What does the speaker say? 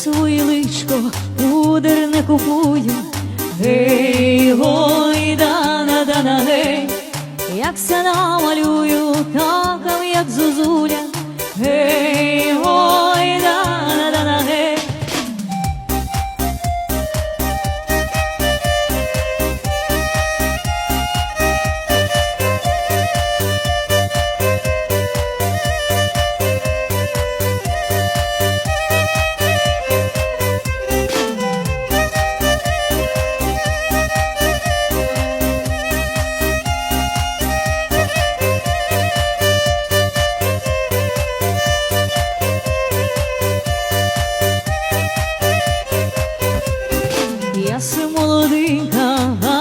своє личко, пудер не купую. Гей, гой, дана, дана, гей, як се the melodica